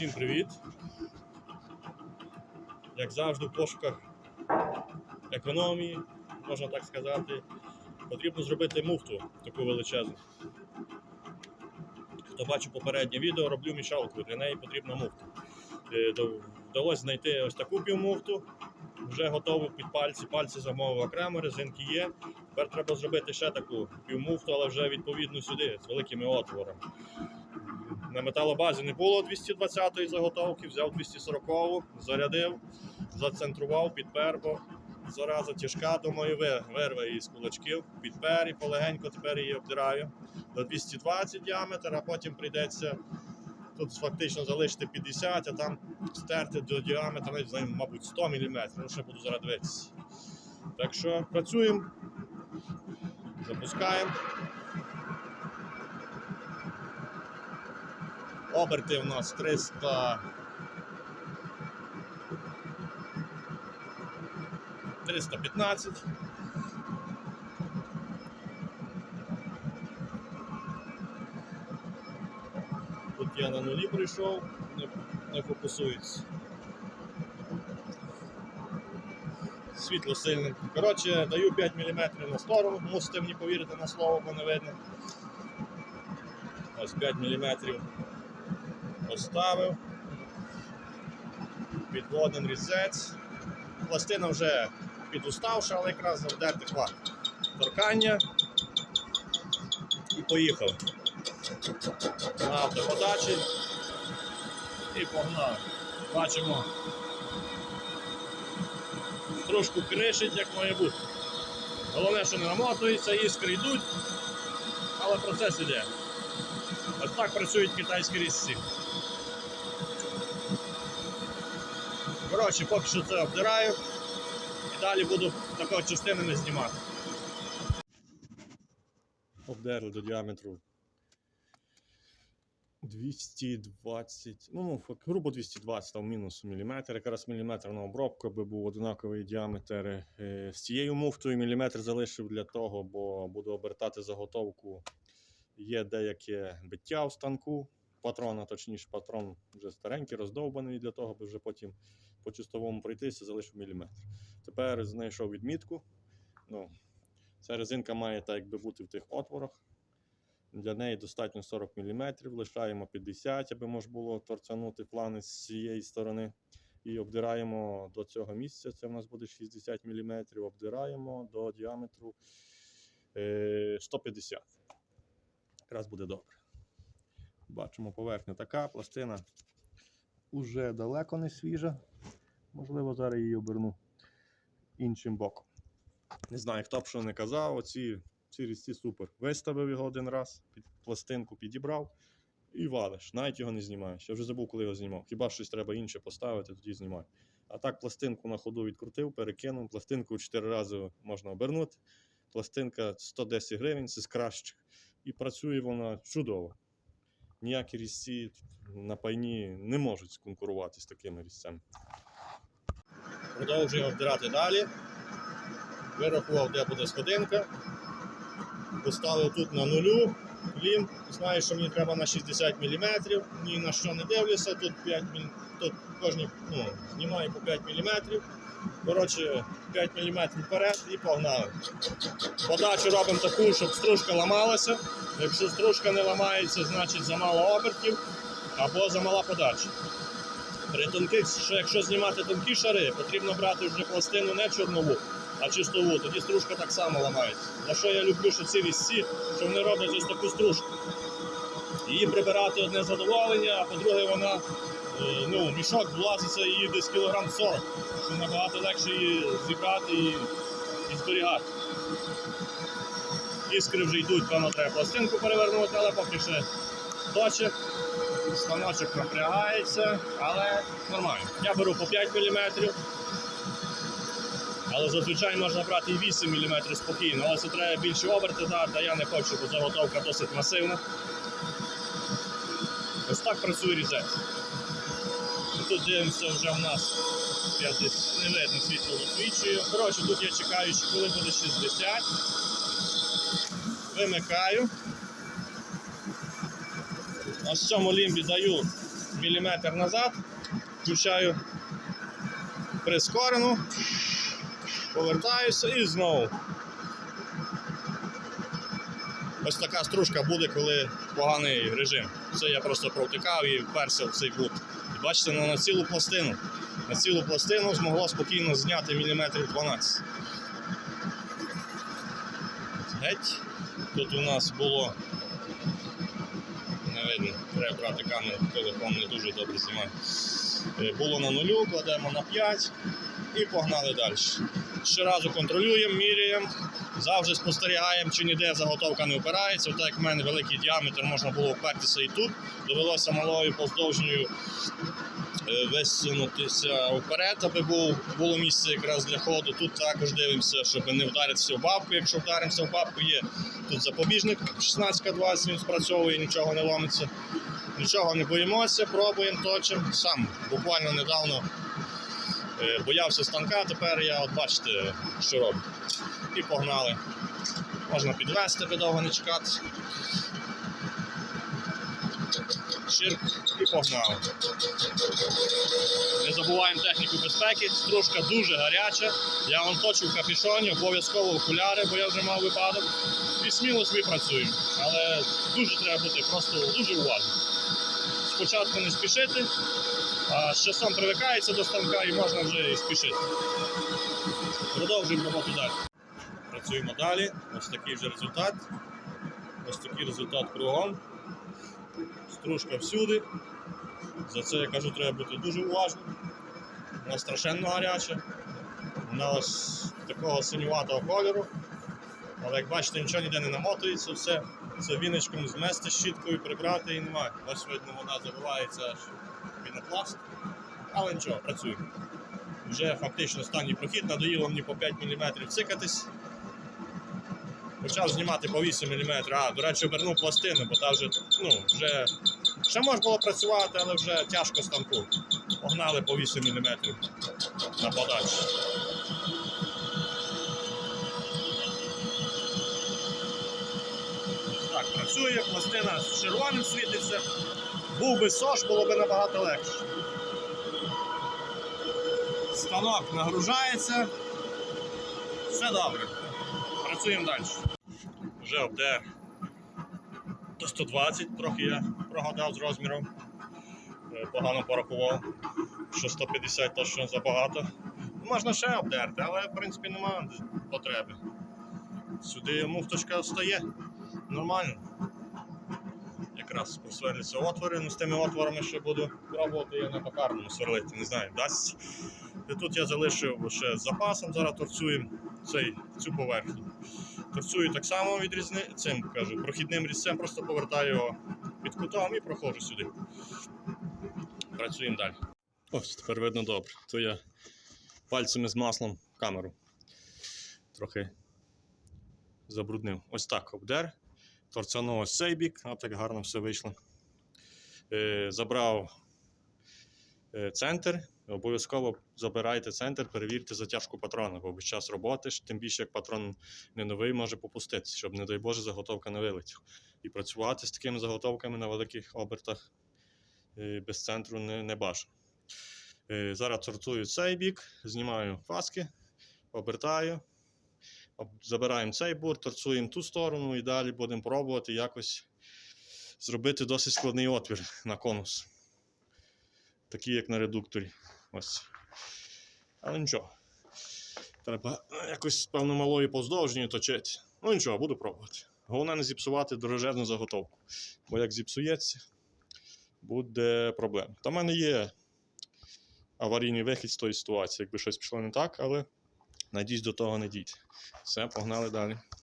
Всім привіт! Як завжди, в пошуках економії, можна так сказати, потрібно зробити муфту таку величезну. Хто бачив попереднє відео, роблю мішалку, для неї потрібна муфта. Е, Вдалося знайти ось таку півмуфту, вже готову під пальці. Пальці замовив окремо, резинки є. Тепер треба зробити ще таку півмуфту, але вже відповідно сюди, з великими отворами. На металобазі не було 220-ї заготовки, взяв 240-го, зарядив, зацентрував, підпер, бо зараза тяжка, думаю, ви- вирве її з кулачків, підпер і полегенько тепер її обдираю до 220 діаметр, а потім прийдеться тут фактично залишити 50, а там стерти до діаметра, навіть, мабуть, 100 мм, ну ще буду зараз дивитися. Так що працюємо, запускаємо. Оберти у нас 300. 315. Тут я на нулі прийшов, не, не фокусується. Світло сильне. Коротше, даю 5 мм на сторону, мусите мені повірити на слово, бо не видно. Ось 5 мм поставив. Підводен різець. Пластина вже підуставша, але якраз завдерти хватить. Торкання. І поїхав. На автоподачі. І погнав. Бачимо. Трошку кришить, як має бути. Головне, що не намотується, іскри йдуть, але процес іде. Ось так працюють китайські різці. Коротше, поки що це обдираю і далі буду такого частинами знімати. Обдерли до діаметру 220, ну, ну грубо 220, там мінус міліметр, якраз міліметрна обробка, аби був однаковий діаметр. Е, З цією муфтою міліметр залишив для того, бо буду обертати заготовку. Є деяке биття в станку, патрона, точніше, патрон вже старенький, роздовбаний для того, аби вже потім по чистовому пройтися, залишив міліметр. Тепер знайшов відмітку. Ну, ця резинка має так якби бути в тих отворах. Для неї достатньо 40 мм, лишаємо 50, аби можна було торцянути плани з цієї сторони. І обдираємо до цього місця, це в нас буде 60 мм, обдираємо до діаметру е, 150 Якраз буде добре. Бачимо, поверхня така, пластина уже далеко не свіжа. Можливо, зараз її оберну іншим боком. Не знаю, хто б що не казав, оці ці різці супер. Виставив його один раз, під пластинку підібрав і валиш. Навіть його не знімаєш. Я вже забув, коли його знімав. Хіба щось треба інше поставити, тоді знімаю. А так пластинку на ходу відкрутив, перекинув. Пластинку 4 рази можна обернути. Пластинка 110 гривень, це з кращих. І працює вона чудово. Ніякі різці на пайні не можуть конкурувати з такими різцями. Продовжуємо обдирати далі. Вирахував, де буде сходинка. Поставив тут на нулю. Клім. Знаю, що мені треба на 60 мм. Ні на що не дивлюся. Тут 5 міль... тут кожні ну, знімаю по 5 мм. Коротше, 5 мм вперед і погнали. Подачу робимо таку, щоб стружка ламалася. Якщо стружка не ламається, значить замало обертів або замала подача. При тонких, що якщо знімати тонкі шари, потрібно брати вже пластину не чорнову, а чистову. Тоді стружка так само ламається. За що я люблю що ці різці, що вони роблять ось таку стружку. Її прибирати одне задоволення, а по-друге, вона е, ну, мішок влазиться її десь кілограм 40, що набагато легше її зібрати і, і зберігати. Іскри вже йдуть, певно, треба пластинку перевернути, але поки ще точок. Станочок напрягається, але нормально. Я беру по 5 мм. Але зазвичай можна брати і 8 мм спокійно, але це треба більше оберти а я не хочу, бо заготовка досить масивна. Ось так працює різець. Тут дивимося вже в нас 50, не видно світло засвічує. Коротше, тут я чекаю, що коли буде 60. Вимикаю. На цьому лімбі даю мм назад, включаю прискорену, повертаюся і знову. Ось така стружка буде, коли поганий режим. Це я просто провтикав і вперся в цей кут. І бачите, ну, на цілу пластину. На цілу пластину змогло спокійно зняти міліметрів 12. Геть. Тут у нас було. Не видно, треба брати камеру, телефон не дуже добре знімає. Е, Було на нулю, кладемо на 5 і погнали далі. Щоразу контролюємо, міряємо, завжди спостерігаємо, чи ніде заготовка не опирається. Так як в мене великий діаметр, можна було впертися і тут. Довелося малою поздовжньою е, висунутися вперед, аби був, було місце якраз для ходу. Тут також дивимося, щоб не вдаритися в бабку. Якщо вдаримося в бабку, є тут запобіжник 16-20, він спрацьовує, нічого не ламиться. Нічого не боїмося, пробуємо, точимо. Сам буквально недавно боявся станка, тепер я от бачите, що роблю. І погнали. Можна підвести, довго не чекати. Ширк і погнали. Не забуваємо техніку безпеки. Стружка дуже гаряча. Я вам точу в капюшоні, обов'язково окуляри, бо я вже мав випадок. І сміло собі працюємо. Але дуже треба бути просто дуже уважним. Спочатку не спішити, а з часом привикається до станка і можна вже і спішити. Продовжуємо роботу далі. Працюємо далі. Ось такий вже результат. Ось такий результат кругом. Стружка всюди. За це я кажу, треба бути дуже уважним. Вона страшенно гаряча. Вона ось такого синюватого кольору. Але як бачите, нічого ніде не намотується, все це віночком змести щіткою, прибрати і немає. Ось видно, вона забивається аж пінопласт. Але нічого, працюємо. Вже фактично останній прохід, надоїло мені по 5 мм цикатись. Почав знімати по 8 мм. А, до речі, обернув пластину, бо та вже, ну, вже ще можна було працювати, але вже тяжко станку. Погнали по 8 мм на подачу. Працює, пластина з червоним світиться. Був би сош, було б набагато легше. Станок нагружається. Все добре. Працюємо далі. Вже обдер до 120, трохи я прогадав з розміром. Е, Погано порахував, що 150 точно забагато. Можна ще обдерти, але в принципі немає потреби. Сюди муфточка встає нормально. Якраз просверлюються отвори, ну з тими отворами ще буду пробувати я на токарному сверлити, не знаю, дасть. І тут я залишив ще запасом, зараз торцюємо цей, цю поверхню. Торцюю так само відрізни... цим кажу, прохідним різцем, просто повертаю його під кутом і проходжу сюди. Працюємо далі. Ось, тепер видно добре. То я пальцями з маслом камеру трохи забруднив. Ось так обдер. Торцянув ось цей бік, а так гарно все вийшло. Е, забрав е, центр. Обов'язково забирайте центр, перевірте затяжку патрона, бо під час роботи, тим більше як патрон не новий, може попуститися, щоб, не дай Боже, заготовка не вилетіла. І працювати з такими заготовками на великих обертах е, без центру не, не бажано. Зараз сортую цей бік, знімаю фаски, обертаю, об- забираємо цей бур, торцуємо ту сторону і далі будемо пробувати якось зробити досить складний отвір на конус. Такий, як на редукторі. Ось. Але нічого. Треба якось, певно, малою повздовжньою точити. Ну нічого, буду пробувати. Головне не зіпсувати дорожезну заготовку. Бо як зіпсується, буде проблема. Та в мене є аварійний вихід з тої ситуації, якби щось пішло не так, але надіюсь, до того не дійде. Все, погнали далі.